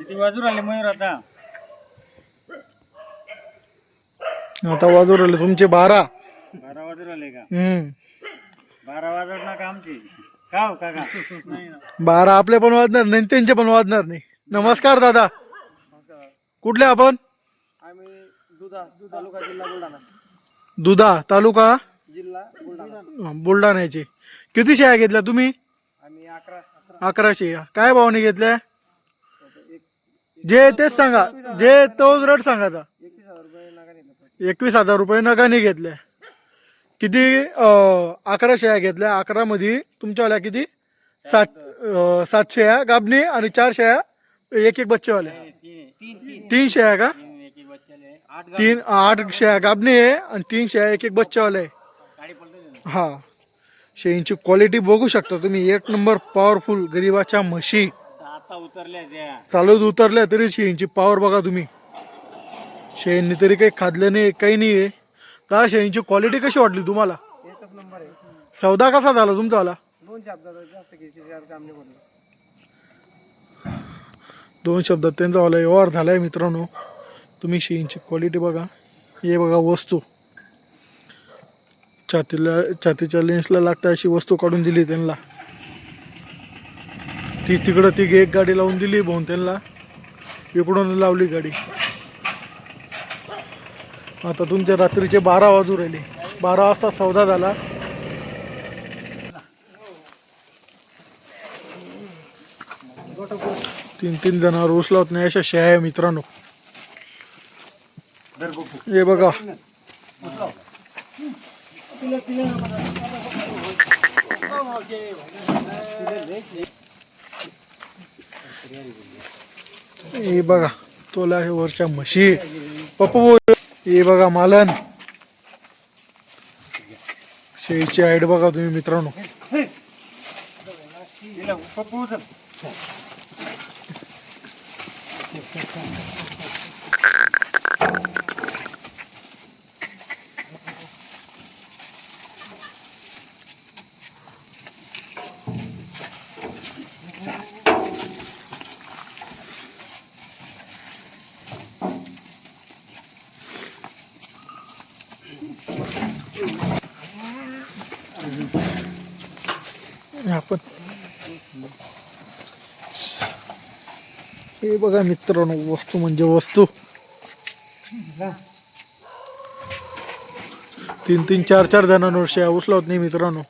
किती बाजूला आले मयूर आता? आता वाजवर आले तुमचे बारा. बारा बाजूला आले का? हम्म. बारा वाजवत ना का आमची? का हो काका नाही ना. बारा आपले पण वाजणार नाही त्यांचे पण वाजणार नाही. नमस्कार दादा. कुठले आपण? आम्ही दुधा तालुका जिल्हा बुलढाणा. दुधा तालुका? जिल्हा बुलढाणा. बुलढाण्याचे. किती शेळ्या घेतल्या तुम्ही? आम्ही अकरा अकरा. अकराशे. काय भावाने घेतल्या? जे तेच सांगा. जे तोच रेट सांगायचा. एकवीस हजार रुपये नगाने घेतले. किती अकरा शेळ्या घेतल्या. अकरा मध्ये तुमच्यावाल्या किती? सात सात शेळ्या गाबणी आणि चार शेळ्या एक एक बच्चेवाल्या तीन शेया का? तीन आठ शेया शेळ्या गाबणी आहे आणि तीन शेळ्या एक एक बच्चेवाल्या आहे हा. शेळींची क्वालिटी बघू शकता तुम्ही. एक नंबर पॉवरफुल गरीबाच्या म्हशी. आता उतरल्या त्या. चालत उतरल्या तरी शेळींची पॉवर बघा तुम्ही. शेळींनी तरी काही खाल्लं नाही काही नाही आहे. का शेळींची क्वालिटी कशी वाटली तुम्हाला? एकच नंबर आहे. सौदा कसा झाला तुमचावाला दोन शब्दात जास्त किती काम नाही बोललं. दोन शब्दात त्यांचा वाला व्यवहार झालाय मित्रांनो. तुम्ही शेळींची क्वालिटी बघा. हे बघा वस्तू. छातीला छातीच्या लेन्सला लागता अशी वस्तू काढून दिली त्यांना. ती तिकडं ती एक गाडी लावून दिली भाऊन त्यांना. इकडून लावली गाडी. आता तुमच्या रात्रीचे बारा वाजू राहिले. बारा वाजता सौदा झाला. तीन तीन जणांवर लावत नाही अशा शेळ्या आहे मित्रांनो. हे बघा. हे बघा तोला हे वरच्या म्हशी. पप्पू हे बघा मालन. शेळीची हाईट बघा तुम्ही मित्रांनो. पप्पू उचल. आपण हे बघा मित्रांनो वस्तू म्हणजे वस्तू. तीन तीन चार चार जणांवर शेळ्या उचलत नाही मित्रांनो.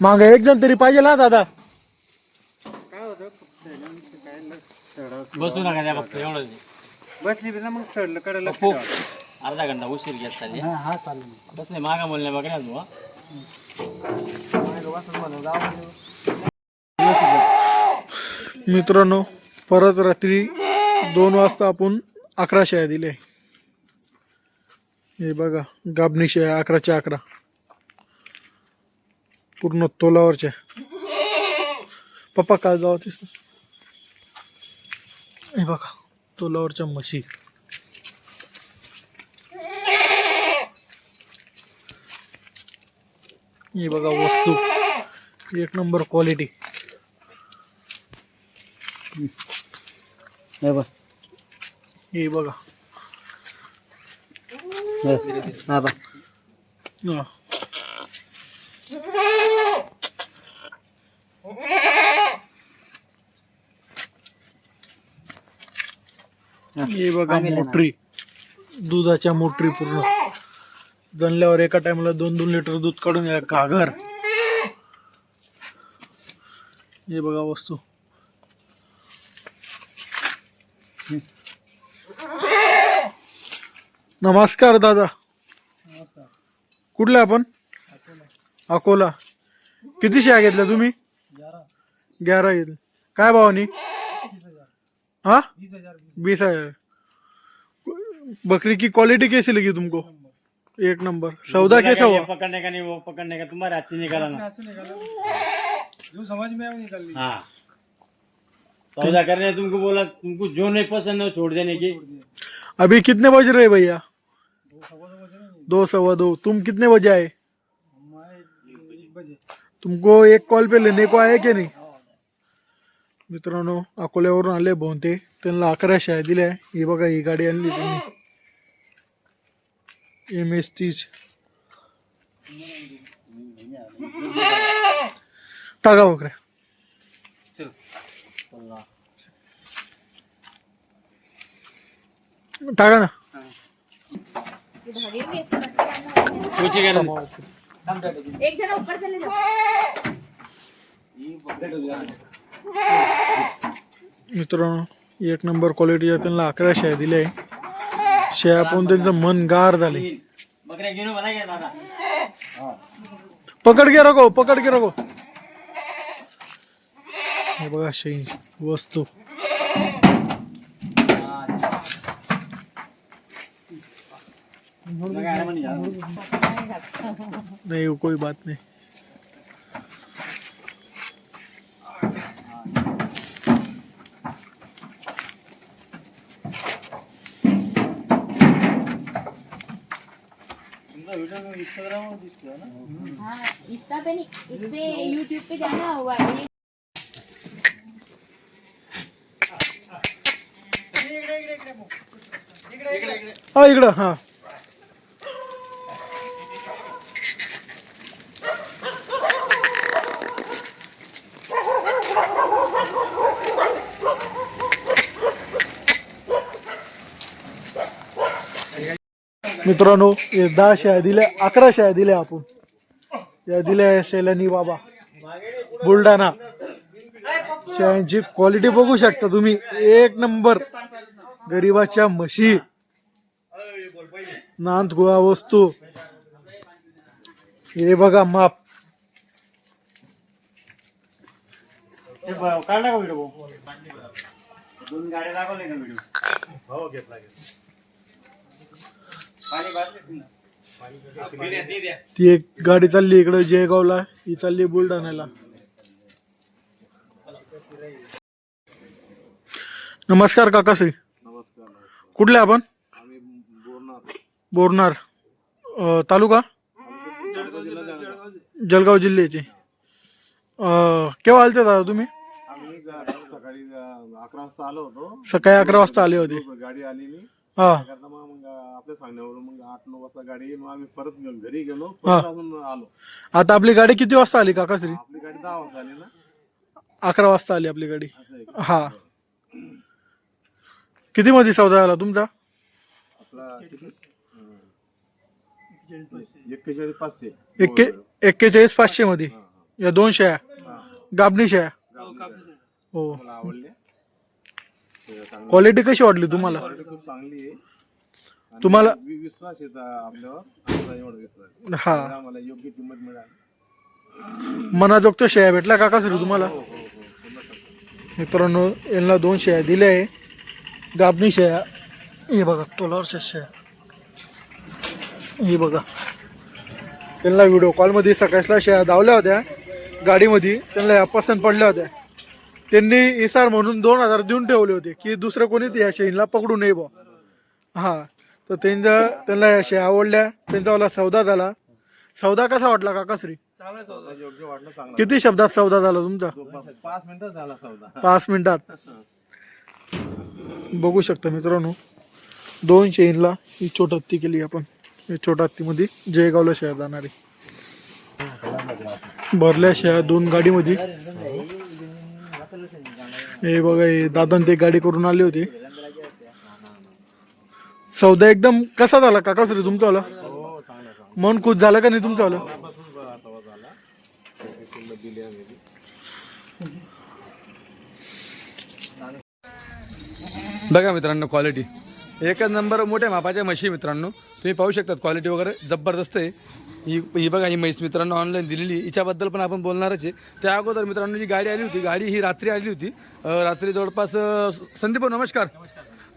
माग एक जण तरी पाहिजे ना दादा? काय होतं बसू नका त्या फक्त एवढं बसली ना मग चढलं कडलं अर्धा घंटा उशीर घेत चालली. हा चालेल. बस नाही मागा बोलण्या बघ. तू हा. मित्रांनो परत रात्री दोन वाजता आपण अकरा शेळ्या दिले हे बघा गाबणी शेळ्या अकराच्या अकरा. पूर्ण तोलावरच्या. पप्पा काय जावं होतीस हे बघा तोलावरच्या म्हशी. हे बघा वस्तू. एक नंबर क्वालिटी हे बघ. हे बघा. हा बघ. हा. बघा मोटरी. दुधाच्या मोटरी पूर्ण. जनल्यावर एका टायमाला दोन दोन लिटर दूध काढून या घागर. हे बघा वस्तू. नमस्कार दादा। कुठले आपण? अकोला. किती शेळ्या घेतल्या तुम्ही? ग्यारा घेतल्या. काय भावानी हाँ? बीस हज़ार. बकरी की क्वालिटी कैसी लगी तुमको? एक नंबर. सौदा कैसा हुआ पकड़ने का नहीं वो पकड़ने का? तुम्हारे हाथ से निकाला ना जो समझ में आया निकल ली हाँ. सौदा करने तुमको बोला तुमको जो नहीं पसंद है छोड़ देने की. अभी कितने बज रहे भैया? दो सवा दो। तुम कितने बजे आए? तुमको एक कॉल पे लेने को आहे की नहीं? मित्रांनो अकोल्यावरून आले भोवते त्यांना अकरा शाळा दिल्या. ही बघा ही गाडी आणली त्यांनी. एम एस तीच टाका बकऱ्या टाका ना. तुझी गरज एक जण ऊपर चले जाओ मित्रांनो एक नंबर क्वालिटीच्या त्यांना अकरा शेळ्या दिल्या आहे शेळ्या पाहून त्यांचं मन गार झाले. पकड घे रगो पकड घे रगो हे बघा शेळी वस्तू. नहीं वो कोई बात नहीं हाँ इंस्टा पे नहीं इस पे यूट्यूब पे जाना हुआ है ये हा इकडं हा मित्रांनो हे दहा शाळा दिल्या अकरा शाळा दिल्या आपण. या दिल्या शैलानी बाबा. बुलढाणा. शाळांची क्वालिटी बघू शकता तुम्ही. एक नंबर. गरीबाच्या म्हशी. नांद गोळा वस्तू. हे बघा माप. काढला का व्हिडिओ दोन गाड्या दाखवले का व्हिडिओ हो घेतला ती एक गाडी चालली इकडे जयगावला. ही चालली बुलढाण्याला. नमस्कार काकाश्री. कुठले आपण? बोरनार. तालुका? जळगाव जिल्ह्याचे. केव्हा आलते दादा तुम्ही? सकाळी अकरा वाजता आलो होतो. सकाळी अकरा वाजता आले होते. गाडी आलेली हा. आपल्या सांगण्यावरून मग आठ नऊ वाजता गाडी येईल. मग आम्ही परत घेऊन घरी गेलो परत अजून आलो. आता आपली गाडी किती वाजता आली काकाश्री आपली गाडी दहा वाजता आली ना? अकरा वाजता आली आपली गाडी. असं आहे का? हा. किती मध्ये सौदा झाला तुमचा? आपला किती? अं, एक्केचाळीस पाचशे. एक्के एक्केचाळीस पाचशे मध्ये. या दोन शेळ्या. गाबणी शेळ्या. हो. मला आवडले? ते चांगलं- क्वालिटी कशी वाटली तुम्हाला? क्वालिटी खूप चांगली आहे. तुम्हाला- वि- विश्वास येत आपल्यावर. आमचा एवढा विश्वास आहे. हा. आम्हाला योग्य किंमत मिळाली. मनाजोगच्या शेळ्या भेटल्या का? सर तुम्हाला? मित्रांनो यांना दोन शेळ्या दिल्या आहे. गाबणी शेळ्या. हे बघा तोलावरच्या शेळ्या. हे बघा. त्यांना व्हिडिओ कॉलमध्ये सकाळच्या शेळ्या धावल्या होत्या. गाडीमध्ये त्यांना या पसंत पडल्या होत्या. त्यांनी इसार म्हणून दोन हजार देऊन ठेवले होते की दुसरं कोणी या शेळीला पकडू नये बा हा. तर त्यांचा त्यांना या आवडल्या त्यांचा मला सौदा झाला. सौदा कसा वाटला काकाश्री सौदा किती शब्दात सौदा झाला तुमचा? पाच- मिनिटात. झाला सौदा पाच मिनिटात बघू शकता मित्रांनो दोन शेनला ही छोट हत्ती केली आपण. ही छोट हत्तीमध्ये जयगावला शहर जाणारी. भरल्या शहर दोन गाडीमध्ये. हे बघा हे दादा ते गाडी करून आले होते. सौदा एकदम कसा झाला? काका सर तुमचा वाला मन खुश झालं का नाही तुमचा वाला बघा मित्रांनो क्वालिटी एकच नंबर मोठ्या मापाच्या म्हशी मित्रांनो. तुम्ही पाहू शकतात क्वालिटी वगैरे जबरदस्त आहे. ही ही बघा ही म्हैस मित्रांनो ऑनलाईन दिलेली हिच्याबद्दल पण आपण बोलणारच आहे. त्या अगोदर मित्रांनो जी गाडी आली होती गाडी ही रात्री आली होती. रात्री जवळपास संदीप भाऊ, नमस्कार.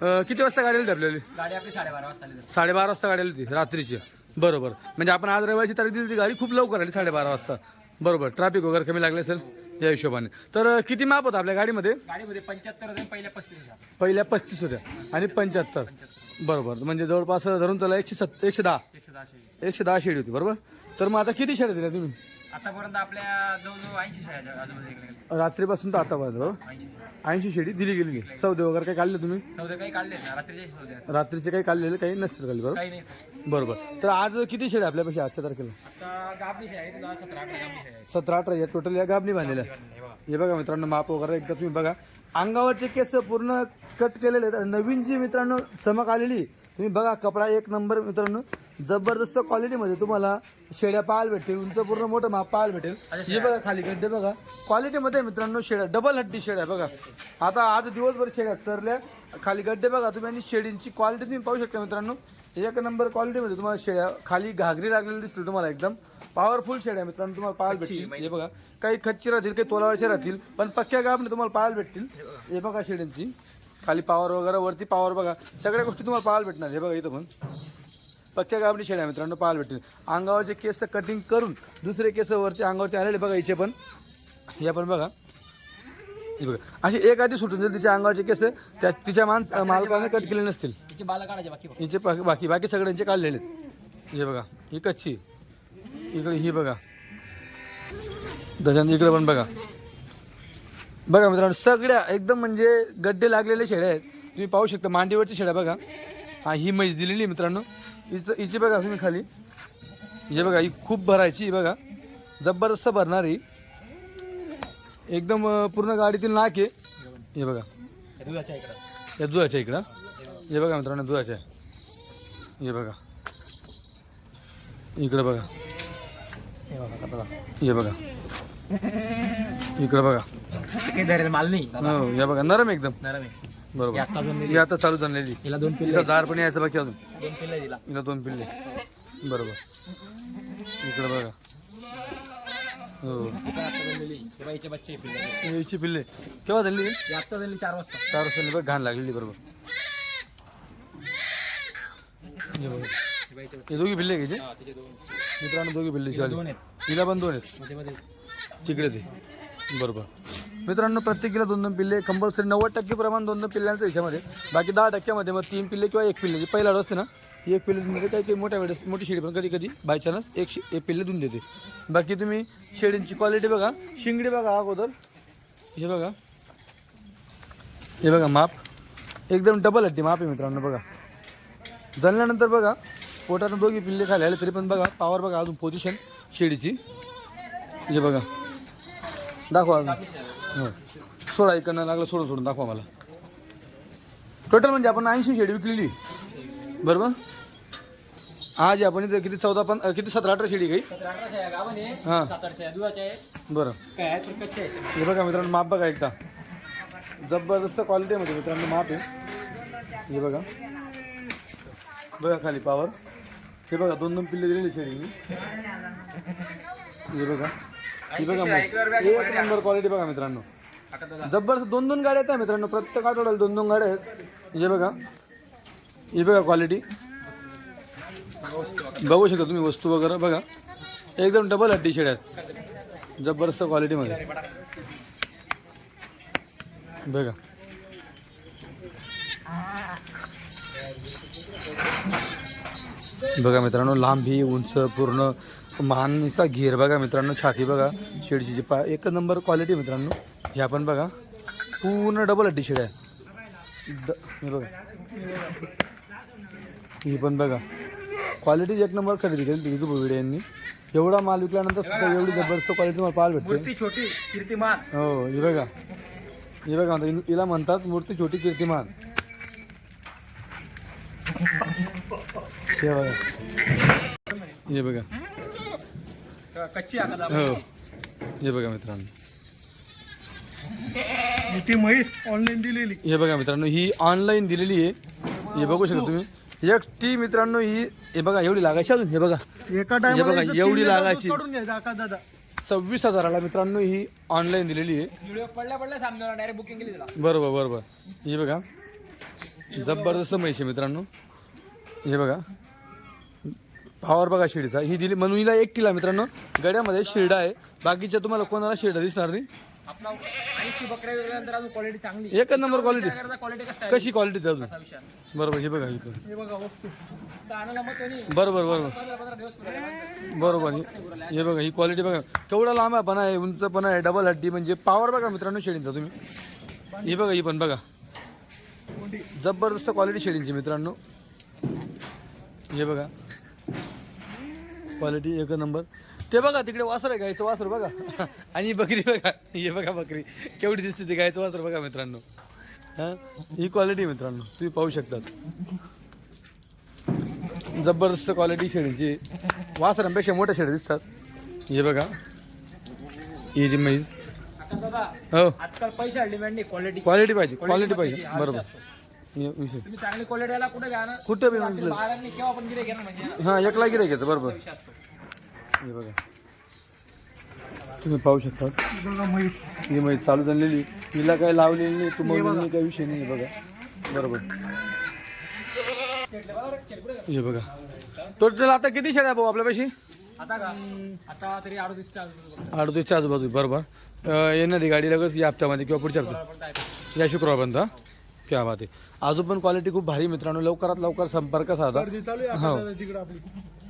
अं, किती वाजता गाडी आली आपल्याला? गाडी आपली साडेबारा वाजता आली साडेबारा वाजता गाडी आली होती रात्रीची. बरोबर. म्हणजे आपण आज रविवारची तारीख दिली होती गाडी खूप लवकर आली साडेबारा वाजता. बरोबर. ट्रॅफिक वगैरे कमी लागले असेल या हिशोबाने. तर अं, किती माप होतं आपल्या गाडीमध्ये? गाडीमध्ये पंच्याहत्तर होते पहिल्या पस्तीस हजार पहिल्या पस्तीस होत्या आणि पंच्याहत्तर. बरोबर. म्हणजे जवळपास धरून त्याला एकशे सत् एकशे दहा. एकशे दहा शेडी होती बरोबर? तर मग आता किती शेड्या दिल्या तुम्ही? आतापर्यंत आपल्या जवळजवळ ऐंशी शाळा आजूबाजूला गेले. रात्रीपासून तर आतापर्यंत बरोबर ऐंशी ऐंशी शेडी दिली आहे. सौदे वगैरे काही काढले तुम्ही? सौदे काही काढले ना रात्रीचे सौदे. आहेत. रात्रीचे काही काढलेले काही नसतील काढले बरोबर? काही नाही. बरोबर. तर आज किती शेड्या आपल्यापाशी आजच्या तारखेला? आता गाबडी शाळा आहे तुला सतरा अठरा गाबडी शाळा आहे सतरा अठरा या टोटल या गाबणी बांधलेल्या हे बघा हे बघा मित्रांनो माप वगैरे एकदा तुम्ही बघा. अंगावरचे केस पूर्ण कट केलेले आहेत. आणि नवीन जी मित्रांनो चमक आलेली तुम्ही बघा कपडा एक नंबर मित्रांनो. जबरदस्त क्वालिटीमध्ये तुम्हाला शेड्या पाहायला भेटतील उंच पूर्ण मोठं माप पाहायला भेटेल हे बघा खाली गड्डे बघा. क्वालिटीमध्ये मित्रांनो शेड्या डबल हड्डी शेड्या बघा. आता आज दिवसभर शेड्या चरल्या. खाली गड्डे बघा तुम्ही आणि शेडींची क्वालिटी तुम्ही पाहू शकता मित्रांनो. एक नंबर क्वालिटीमध्ये तुम्हाला शेड्या खाली घागरी लागलेली दिसतील तुम्हाला एकदम. पॉवरफुल शेड्या मित्रांनो तुम्हाला पाहायला भेटतील. हे बघा. काही खच्ची राहतील काही तोलावरचे राहतील पण पक्क्या गाबने तुम्हाला पाहायला भेटतील. हे बघा. शेड्यांची खाली पावर वगैरे वरती पावर बघा. सगळ्या गोष्टी तुम्हाला पाहायला भेटणार. हे बघा इथं पण. पक्क्या गाबडी शेड्या मित्रांनो पाहायला भेटतील. अंगावरचे केस कटिंग करून दुसरे केस वरती अंगावरती आलेले बघा इथे पण. हे पण बघा. हे बघा. अशी एक आधी सुटून जाईल तिच्या अंगावरचे केस त्या तिच्या मान मालकाने कट केले नसतील. तिचे बाला काढायचे बाकी. हिचे बाकी बाकी बाकी सगळ्यांचे काढलेले आहेत. हे बघा ही कच्ची. इकडे ही बघा. त्याच्यानंतर इकडे पण बघा. बघा मित्रांनो सगळ्या एकदम म्हणजे गड्डे लागलेले शेळ्या आहेत. तुम्ही पाहू शकता मांडीवरची शेळ्या बघा. हा ही म्हैस दिलेली आहे मित्रांनो. हिचं हिची बघा तुम्ही खाली. हे बघा ही खूप भरायची ही बघा. जबरदस्त भरणारी एकदम पूर्ण गाडीतील नाक आहे. हे बघा. हे या दुधाच्या इकडं. हे बघा मित्रांनो दुधाच्या. हे बघा. इकडं बघा. हे बघा. हे इकडं बघा. माल नाही. हो या बघा नरम एकदम. नरम आहे. बरोबर. हे आता ही आता चालू झालेली हिला दोन पिल्ले तिला दार पण यायचं बाकी अजून. दोन पिल्ले दिला हिला. दोन पिल्ले बरोबर. इकडं बघा. हो. आता हिचे बच्चे पिल्ले. याची पिल्ले. केव्हा झाली? हे आत्ता झाली चार वाजता. चार वर्षांनी बघ घाण लागलेली बरोबर. हे बघा. हिचे दोघी पिल्ले घ्यायचे? तिचे दोन. मित्रांनो दोघी पिल्ले हिला शिवाली दोन आहेत. हिला पण दोन आहेत. मध्ये मध्ये. तिकडे ते बरोबर. मित्रांनो प्रत्येकीला दोन दोन पिल्ले कंपल्सरी नव्वद टक्के प्रमाण दोन दोन पिल्ल्यांचं ह्याच्यामध्ये बाकी दहा टक्क्यामध्ये मग तीन पिल्ले किंवा एक पिल्ले. जी पहिला असते ना ती एक पिल्ले देते काही काही मोठ्या वेळेस मोठी शेळी पण कधी कधी बाय चान्स एक शे- एक पिल्ले देऊन देते. बाकी तुम्ही शेळींची क्वालिटी बघा. शिंगडी बघा अगोदर. हे बघा. हे बघा माप. एकदम डबल हट्टी माप आहे मित्रांनो बघा. जणल्यानंतर बघा पोटानं दोघी पिल्ले खाली आले तरी पण बघा पावर बघा अजून पोझिशन शेळीची. हे बघा. दाखवा अजून. हो. सोडा इकडनं लागलं सोडून सोडून दाखवा मला. टोटल म्हणजे आपण ऐंशी शेडी विकलेली. बरोबर? आज आपण इथे किती चौदा पण किती सतरा अठरा शेडी काही? आहे हां. आहे आहे बरं. काय आहे तर कच्चे आहे हे बघा मित्रांनो माप बघा एकदा. जबरदस्त क्वालिटीमध्ये मित्रांनो माप आहे. हे बघा. बघा खाली पावर हे बघा दोन दोन पिल्ले दिलेली शेळी हे बघा. हे बघा मग. एक नंबर क्वालिटी बघा मित्रांनो. जबरदस्त दोन दोन गाड्या आहेत मित्रांनो. प्रत्येक आठवड्याला दोन दोन गाड्या आहेत. हे बघा. हे बघा क्वालिटी बघू शकता तुम्ही वस्तू वगैरे. बघा. एकदम डबल हड्डी शेड्या आहेत. जबरदस्त क्वालिटीमध्ये बघा. बघा मित्रांनो लांबी उंच पूर्ण मानचा घेर बघा मित्रांनो छाती बघा शेडची पा एक नंबर क्वालिटी मित्रांनो. हे आपण बघा पूर्ण डबल हड्डी शेड आहे. हे बघा. ही पण बघा. क्वालिटी एक नंबर खरेदी केली युट्यूब व्हिडिओ यांनी. एवढा माल विकल्यानंतर सुद्धा एवढी जबरदस्त क्वालिटी मला पाहायला भेटते. मूर्ती छोटी कीर्तिमान. हो हे बघा. हे बघा हि- हिला म्हणतात मूर्ती छोटी कीर्तिमान. हे बघा. हे बघा. कच्ची हो. हे बघा मित्रांनो. ती म्हैस ऑनलाईन दिलेली. हे बघा मित्रांनो ही ऑनलाईन दिलेली आहे. हे बघू शकता तुम्ही. एक टी मित्रांनो ही हे बघा एवढी लागायची अजून हे बघा. एका हे बघा, एवढी लागायची. सव्वीस हजाराला मित्रांनो ही ऑनलाईन दिलेली आहे. व्हिडिओ पडल्या पडल्या सामने डायरेक्ट बुकिंग केली तिला. बरोबर बरोबर. हे बघा. जबरदस्त म्हैशी आहे मित्रांनो. हे बघा. पावर बघा शिडीचा. ही दिली म्हणून हिला एकटीला मित्रांनो. गड्यामध्ये शिरडा आहे. बाकीच्या तुम्हाला कोणाला शिरडा दिसणार नाही. आपला ऐंशी बकऱ्या वेगळ्यानंतर अजून क्वालिटी चांगली एकच नंबर क्वालिटी क्वालिटी कसं कशी क्वालिटी अजून? असा विषय असतो. बरोबर हे बघा पण हे बघा वस्तू. नुसतं आणायला मग त्यांनी. बरोबर बरोबर. पंधरा पंधरा दिवस पुरवले माणसं. बरोबर हे- हे बघा ही क्वालिटी बघा. केवढा लांब आहे पण आहे उंच पण आहे डबल हड्डी म्हणजे पॉवर बघा मित्रांनो शेडींचा तुम्ही. ही बघा ही पण बघा. जबरदस्त क्वालिटी शेडींची मित्रांनो. हे बघा. क्वालिटी एक नंबर. ते बघा तिकडे वासर आहे गायचं वासर बघा. आणि ही बकरी बघा. हे बघा बकरी. केवढी दिसते ती गायचं वासर बघा मित्रांनो. हां? ही क्वालिटी मित्रांनो. तुम्ही पाहू शकतात. जबरदस्त क्वालिटी शेडीची वासरांपेक्षा मोठ्या शेड्या दिसतात. हे बघा. ही जी म्हैस. दादा हो. आजकाल पैसा डिमांड नाही. क्वालिटी क्वालिटी पाहिजे. क्वालिटी पाहिजे. बरोबर. विषय तुम्ही चांगली कुठे घ्या ना कुठं बी केव्हा पण गिरे म्हणजे. हां एकला गिरायक घ्यायचं बरोबर. विषय असतो. हे बघा. तुम्ही पाहू शकता. बघा म्हैस ही म्हैस चालू झालेली. हिला काय लावलेली नाही तुम्हाला काही विषय नाही बघा. बरोबर. हे बघा. टोटल आता किती शेळ्या भाऊ आपल्यापाशी? आता का? आता तरी अडतीसच्या आजूबाजूला अडतीसच्या आजूबाजू बरोबर. अं, येणारी गाडी लगेच या हप्त्यामध्ये किंवा पुढच्या हप्त्यात. या शुक्रवारपर्यंत हा? क्या बात आहे. अजून पण क्वालिटी खूप भारी मित्रांनो. लवकरात लवकर संपर्क साधा. गर्दी चालू आहे हो. तिकडे आपली.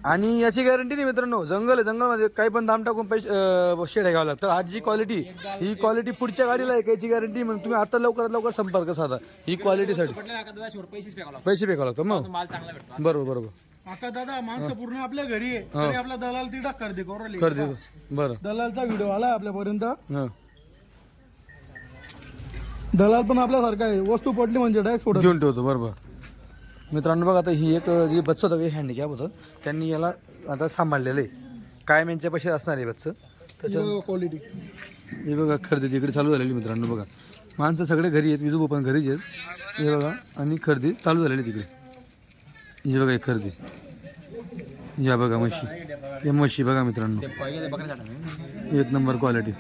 आणि याची गॅरंटी नाही मित्रांनो. जंगल आहे जंगलमध्ये काही पण दाम टाकून पैसे अं, शेड्या घ्यावं लागतं आज जी क्वालिटी ही क्वालिटी पुढच्या गाडीला आहे याची गॅरंटी मग तुम्ही आता लवकरात लवकर संपर्क साधा. ही क्वालिटीसाठी पटले ना का दादा शेवट पैसेच फेकावं लागतो पैसे फेकावं लागतं मग माल चांगला भेटतो. बरोबर बरोबर. दादा माणसं पूर्ण आपल्या घरी आहे. तरी आपला दलाल तिडा कर दे कोरली कर दे बरं. दलालचा व्हिडिओ आला आपल्यापर्यंत. हां. दलाल पण आपल्यासारखा आहे. वस्तू पडली म्हणजे डायरेक्ट सोडत घेऊन ठेवतो बरोबर. मित्रांनो बघा आता ही एक जी बच्च होतं हँडिकॅप होतं. त्यांनी याला आता सांभाळलेलं आहे. कायम यांच्या पैसे असणार आहे बच्च? त्याच्या क्वालिटी हे बघा खरेदी तिकडे चालू झालेली मित्रांनो बघा. माणसं सगळे घरी आहेत विजू पण घरीच आहेत. हे बघा आणि खरेदी चालू झालेली तिकडे. हे बघा ही खरेदी. या बघा म्हशी. हे म्हशी बघा मित्रांनो. एक नंबर क्वालिटी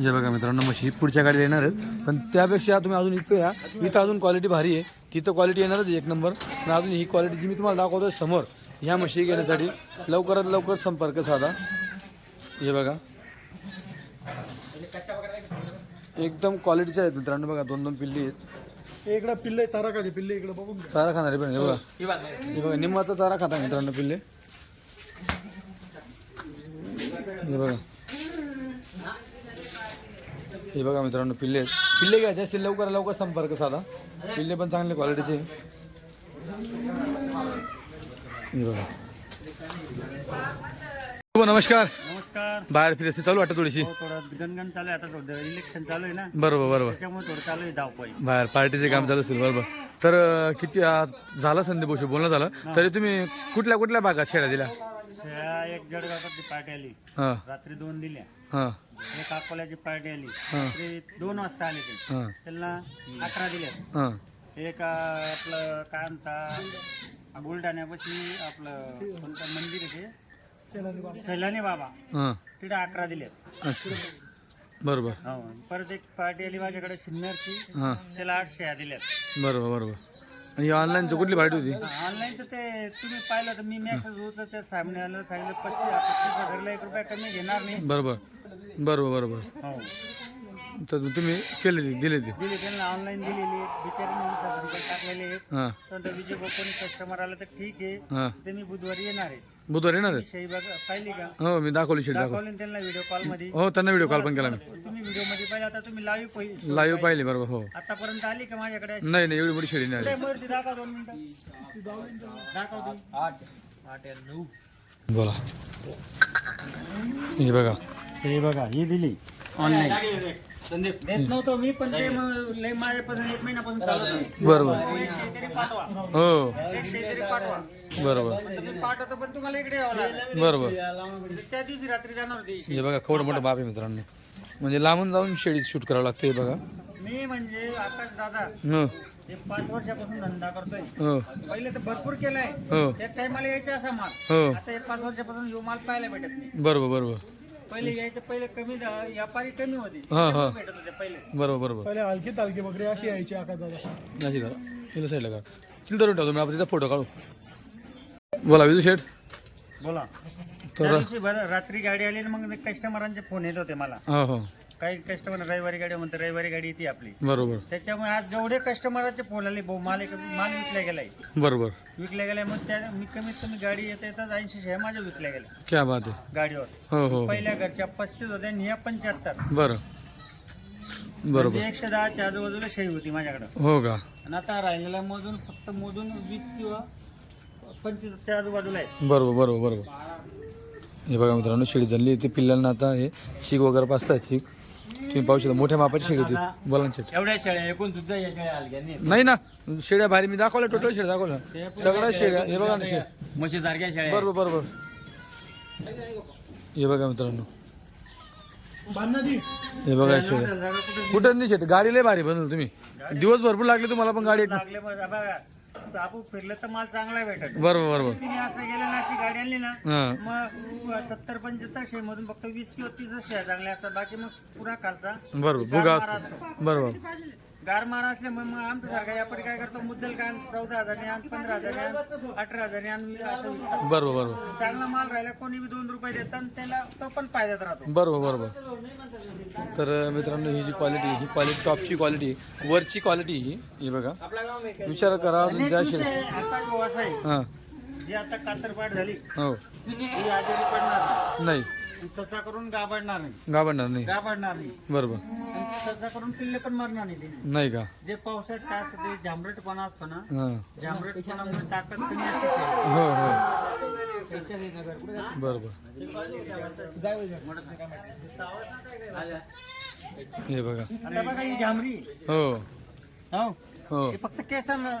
हे बघा मित्रांनो म्हशी पुढच्या गाडीला येणार आहेत. पण त्यापेक्षा तुम्ही अजून इथं या. इथं अजून क्वालिटी भारी आहे. तिथं क्वालिटी येणारच आहे एक नंबर आणि अजून ही क्वालिटी जी मी तुम्हाला दाखवतो समोर ह्या म्हशी घेण्यासाठी लवकरात लवकर संपर्क साधा. हे बघा. एकदम क्वालिटीचे आहेत मित्रांनो. बघा दोन दोन पिल्ली आहेत. इकडे पिल्ले चारा का पिल्ले इकडे बघून. चारा खाणारे पण आहे, हे बघा. ही हे बघा निम्माचा चारा खाता मित्रांनो पिल्ले. हे बघा. हे बघा मित्रांनो पिल्ले. पिल्ले घ्यायचे असतील लवकर लवकर संपर्क साधा. पिल्ले पण चांगले क्वालिटीचे. हे बघा. हो, नमस्कार. नमस्कार. बाहेर फिरस्ती चालू वाटतं थोडीशी. हो थोडं गणगण चालू आहे आता थोडं इलेक्शन चालू आहे ना. बरोबर बरोबर. त्याच्यामुळे थोडं चालू आहे बाहेर पार्टीचे काम चालू असेल बरोबर. तर अं, किती झालं संदीप बोशी? बोलणं झालं. तरी तुम्ही कुठल्या कुठल्या भागात शेळ्या दिल्या? एक जळगावातली पार्टी आली. हां. रात्री दोन दिल्या. हां. एक अकोल्याची पार्टी आली. रात्री दोन वाजता आले ते. हां. त्यांना अकरा दिल्या हां. एक अं, आपलं काय म्हणता बुलढाण्यापाशी आपलं कोणतं मंदिर आहे ते? सैलानी बाबा. हां. तिथे अकरा अच्छा. बरोबर. हो. परत एक पार्टी आली माझ्याकडे सिन्नरची. हां. त्याला आठ शेळ्या दिल्यात बरोबर बरोबर. आणि ऑनलाईनची कुठली पार्टी होती? ऑनलाईन तर ते तुम्ही पाहिलं तर मी मेसेज होतं त्या सामने आलं सांगितलं पस्तीस पस्तीस हजारला एक रुपया कमी घेणार नाही बरोबर. बरोबर बरोबर. हो तर तुम्ही केले ते दिले ते दिली त्यांना ऑनलाईन दिलेली वीस हजार रुपये टाकलेले आहेत. हां. तर विजय कोणी कस्टमर आलं तर ठीक आहे. हां. ते मी बुधवारी येणार आहे. बुधवार येणार शाही बघा पाहिली का? हो मी दाखवली शेट दाखव दाखवली ना त्यांना व्हिडिओ कॉलमध्ये. हो त्यांना व्हिडिओ कॉल पण केला मी. तुम्ही व्हिडिओमध्ये पाहिजे आता तुम्ही लाईव्ह पाहिजे लाईव्ह पाहिली बरोबर हो. आतापर्यंत आली का माझ्याकडे? नाही नाही एवढी मोठी शेळी नाही आली मूर्ती दाखव दोन मिनिटं. दाखव तुम्ही आठ आठ नऊ. बोला. हे बघा. हे बघा ही दिली. ऑनलाईन देत नव्हतो मी पण ते मग लय माझ्यापासून एक महिन्यापासून नाही बरोबर. एकशे तरी पाठवा. हो. पाठवा. बरोबर. तुम्ही पाठवतो पण तुम्हाला इकडे यावं लागेल. बरोबर. त्या दिवशी रात्री जाणार होती. हे बघा केवढं मोठं बाप आहे मित्रांनो. म्हणजे लांबून जाऊन शेळी शूट करावं लागतं हे बघा. मी म्हणजे आकाश दादा हो. पाच वर्षापासून धंदा करतोय. हो. पहिले तर भरपूर केलाय. हो. त्या टायमाला यायचा असा माल. हो. आता एक पाच वर्षापासून यो माल पाहायला भेटत नाही. बरोबर बरोबर. पहिले यायचं पहिले कमी दा- व्यापारी कमी होती. हा हा. भेटत होते पहिले. बरोबर बरोबर. पहिले हलकी तालकी बकरी अशी यायची आका दादा. अशी करा. तिला साईडला करा. तिला धरून टाकतो मी आपण तिचा फोटो काढू. बोला विजू शेठ. बोला. त्या दिवशी बरं रात्री गाडी आली ना मग कस्टमरांचे फोन येत होते मला. हो हो. काही कस्टमर रविवारी गाडी म्हणते रविवारी गाडी येते आपली. बरोबर. त्याच्यामुळे आज जेवढे कस्टमरांचे फोन आले भाऊ माल एक- माल विकला गेलाय. बरोबर. विकल्या गेलाय मग त्या मी कमीत कमी गाडी येत येतात ऐंशी शेळ्या माझ्या विकल्या गेल्या. क्या बात आहे. गाडीवर. हो हो पहिल्या घरच्या पस्तीस होत्या आणि ह्या पंच्याहत्तर. बरं. बरोबर. म्हणजे एकशे दहाच्या आजूबाजूला शेळी होती माझ्याकडं. हो का? आणि आता राहिलेला मोजून फक्त मोजून वीस किंवा पंचवीसच्या आजूबाजूला आहे. बरोबर बरोबर बरोबर. हे बघा मित्रांनो शेळी झाली. ते पिल्लांना आता हे चीक वगैरे पाचतात चीक. तुम्ही पाहू शकता मोठ्या मापाची शेळी होती बोला ना शेट एवढ्या शेळ्या एकूण सुद्धा या शेळ्या हलक्या नाही. नाही ना शेळ्या भारी मी दाखवल्या टोटल शेळ्या दाखवल्या. सगळ्या शेळ्या हे बघा ना शेळ म्हशी सारख्या शेळ्या. बरोबर बरोबर. हे बघा मित्रांनो. हे बघा शेळ्या. कुठं नाही शेट गाडी लय भारी बनवली तुम्ही. दिवस भरपूर लागले तुम्हाला पण गाडी लागले बघा आपण फिरलं तर माल चांगला भेटत. बरोबर बरोबर. तिने असं गेलं ना अशी गाडी आणली ना हां. मग सत्तर पंच्याहत्तर शे मधून फक्त वीस किंवा तीस शेळ्या चांगल्या असतात बाकी मग पुरा खालचा. बरोबर भुगा असतो. बरोबर. गार मारा असल्यामुळे मग आमचं सारखा यापरी काय करतो? मुद्दल कान चौदा हजारने आण पंधरा हजारने आण अठरा हजारने आण असं विकतात. बरोबर बरोबर. चांगला माल राहिला कोणी बी दोन रुपये देतात आणि त्याला तो पण फायद्यात राहतो. बरोबर बरोबर. तर मित्रांनो ही जी क्वालिटी ही क्वालिटी टॉपची क्वालिटी वरची क्वालिटी ही ही बघा. विचार करा तुमच्या विषय आता जो असा आहे हां. जी आता कातरपाट झाली हो. ही आजारी पडणार नाही. नाही. ससा करून गाबडणार नाही. गाभणणार नाही. गाबडणार नाही. बरोबर. आणि करून पिल्ले पण मरणार नाही तिने. नाही का? जे पावसाळ्यात काय असतं ते जांभरटपणा असतो ना हाँ. जांभरटपणामुळे ताकद कमी असते शरीरात. हो. हो बरोबर. हे बघा. आता बघा ही जांभरी हो. हो. हो. हे फक्त केसांवर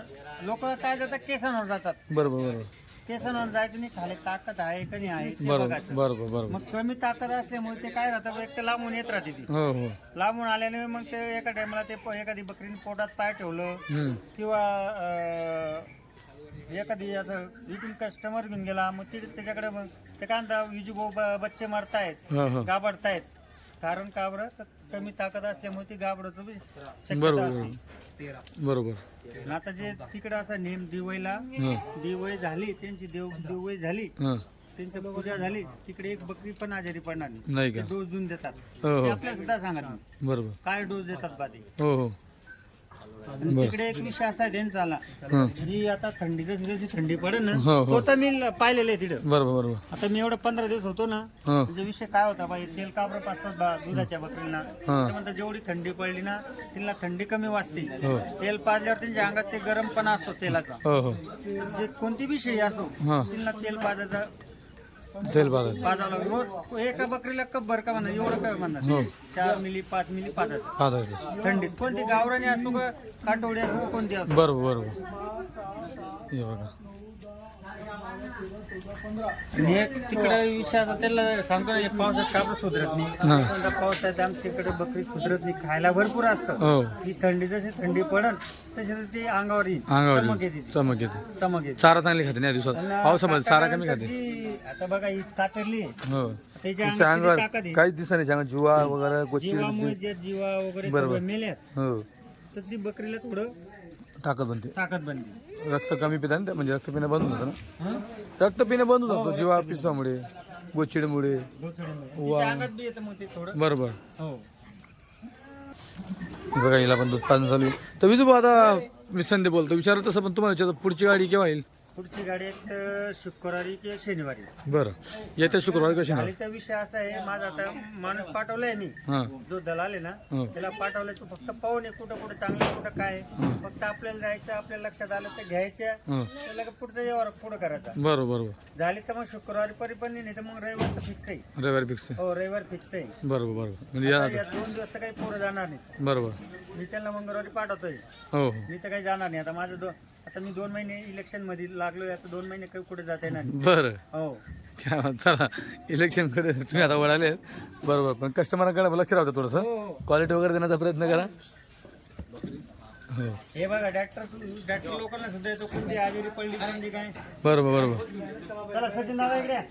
लोक काय जातात केसांवर जातात. बरोबर बरोबर. केसांवर जायचं नाही खाली ताकद आहे का नाही आहे ते बरोबर बघायचं. बरोबर बरोबर. मग कमी ताकद असल्यामुळे ते काय राहतं एक तर लांबून येत राहते ती. हो हो. लांबून आल्याने मग ते एका टायमाला ते प- एखादी बकरीने पोटात पाय ठेवलं हम्म. किंवा अं, एखादी आता इथून कस्टमर घेऊन गेला मग ते त्याच्याकडे मग ते काय म्हणता विजू भाऊ ब- बच्चे मारतायत हो हो. गाबडतायत कारण का बरं? तर कमी ताकद असल्यामुळे ती गाबडतो बी शक्यता बरोबर. असते. बरोबर. आता जे तिकडे असा नेम दिवईला हं. दिवई झाली त्यांची देव दिवई झाली हं. त्यांची पूजा झाली तिकडे एक बकरी पण आजारी पडणार नाही. नाही ते का डोस देऊन देतात. हो ते हो आपल्याला सुद्धा सांगत नाही. बरोबर. काय डोस देतात बा ते हो हो. आणि तिकडे एक विषय असा आहे त्यांचा आला. जी आता थंडी जशी जशी थंडी पडेल ना हो, हो. स्वतः मी पाहिलेलं आहे तिथं. बरोबर बरोबर. आता मी एवढं पंधरा दिवस होतो ना हं. म्हणजे विषय काय होता बाई तेल काबर पाचतात बा दुधाच्या बकरीला हां. ते म्हणतात जेवढी थंडी पडली ना तिला थंडी कमी वाजते हो. तेल पाजल्यावर त्यांच्या अंगात ते गरमपणा असतो तेलाचा. हो हो. जे कोणती बी शेळी असो हां. तिला तेल पाजायचा तेल बाजार. लागलं. रोज एका बकरीला कप भर का म्हणा? एवढं काय म्हणणार? हो. चार मिली पाच मिली पाजायचं बाजार थंडीत. कोणती गावरानी असो का काटोडी असो कोणती असो? बरोबर बरोबर. हे बघा. आणि एक तिकडे विषय आता त्याला सांगतो ना हे पावसात कापड सुधरत नाही. हां. पावसात आमच्या इकडे बकरी सुधरत नाही खायला भरपूर असतं. हो. ही थंडी जशी थंडी पडन तशी ती अंगावर येईल. अंगावर चमक येईल. येते ती. चमक येते. चमक येते. चारा चांगली खाते नाही दिवसात? पावसामध्ये चारा कमी कातरल्यानंतर खाते. जी- आता बघा ही कातरली आहे. हो. त्याच्या तिच्या अंगात अंगावर किती ताकद आहे? काहीच दिसत नाही अंगात जुवा वगैरे जीवामुळे जीवा वगैरे बरोबर. मेल्यात हो. तर ती बकरीला थोडं ताकद बनते. ताकद बनते. रक्त कमी पिता ना म्हणजे रक्त पिणं बंद होतं ना? रक्त पिणं बंद होतं जीवा पिसामुळे गोचिडमुळे. ते बरोबर. हो. बघा हिला पण दूध चालू आहे तर विजू आता मी संधी बोलतो. विचारत तसं पण तुम्हाला विचारतो पुढची गाडी केव्हा येईल? पुढची गाडी एक शुक्रवारी किंवा शनिवारी. बरं. येत्या शुक्रवारी कशी त्या विषय असा आहे माझा आता माणूस पाठवलाय मी. हां. जो दलाल आहे ना हो. त्याला पाठवलाय तो फक्त पाहून आहे कुठं कुठं चांगलं कुठं काय आहे. फक्त आपल्याला जायचं आपल्या लक्षात आलं तर घ्यायच्या हां. त्याला का पुढचं यावर पुढं करायचा. बरोबर झाली तर मग शुक्रवारी परी पण नाही तर मग रविवारचं फिक्स आहे. रविवारी फिक्स आहे. हो रविवार फिक्स आहे. बरोबर बरोबर. म्हणजे या आता या दोन दिवस तर काही पोरं जाणार नाही बरोबर. मी त्यांना मंगळवारी पाठवतोय. हो हो. मी तर काही जाणार नाही. आता माझं आता मी दोन महिने इलेक्शनमध्ये लागलोय आता दोन महिने काही कुठे जाता येणार? नाही. बरं. हो. क्या बात. चला. इलेक्शनकडे तुम्ही आता वळाले बरोबर पण कस्टमरांकडे लक्ष राहतं थोडंसं. हो क्वालिटी वगैरे देण्याचा प्रयत्न करा. हो. हे बघा डॉक्टर डॉक्टर लोकांना सुद्धा येतो. कोणती आजारी पडली कोणती काय. बरोबर बरोबर. चला सचिन दादा इकडे या.